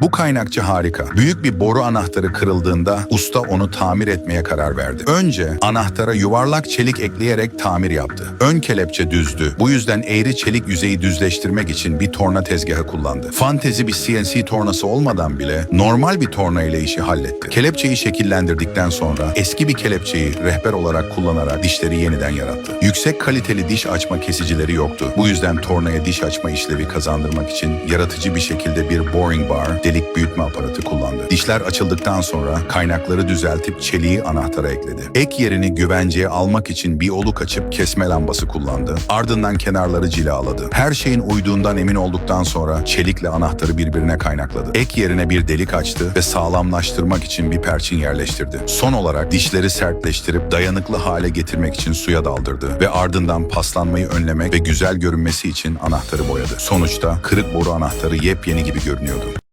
Bu kaynakçı harika. Büyük bir boru anahtarı kırıldığında usta onu tamir etmeye karar verdi. Önce anahtara yuvarlak çelik ekleyerek tamir yaptı. Ön kelepçe düzdü. Bu yüzden eğri çelik yüzeyi düzleştirmek için bir torna tezgahı kullandı. Fantezi bir CNC tornası olmadan bile normal bir torna ile işi halletti. Kelepçeyi şekillendirdikten sonra eski bir kelepçeyi rehber olarak kullanarak dişleri yeniden yarattı. Yüksek kaliteli diş açma kesicileri yoktu. Bu yüzden tornaya diş açma işlevi kazandırmak için yaratıcı bir şekilde bir boring bar, delik büyütme aparatı kullandı. Dişler açıldıktan sonra kaynakları düzeltip çeliği anahtara ekledi. Ek yerini güvenceye almak için bir oluk açıp kesme lambası kullandı. Ardından kenarları cilaladı. Her şeyin uyduğundan emin olduktan sonra çelikle anahtarı birbirine kaynakladı. Ek yerine bir delik açtı ve sağlamlaştırmak için bir perçin yerleştirdi. Son olarak dişleri sertleştirip dayanıklı hale getirmek için suya daldırdı ve ardından paslanmayı önlemek ve güzel görünmesi için anahtarı boyadı. Sonuçta kırık boru anahtarı yepyeni gibi görünüyordu.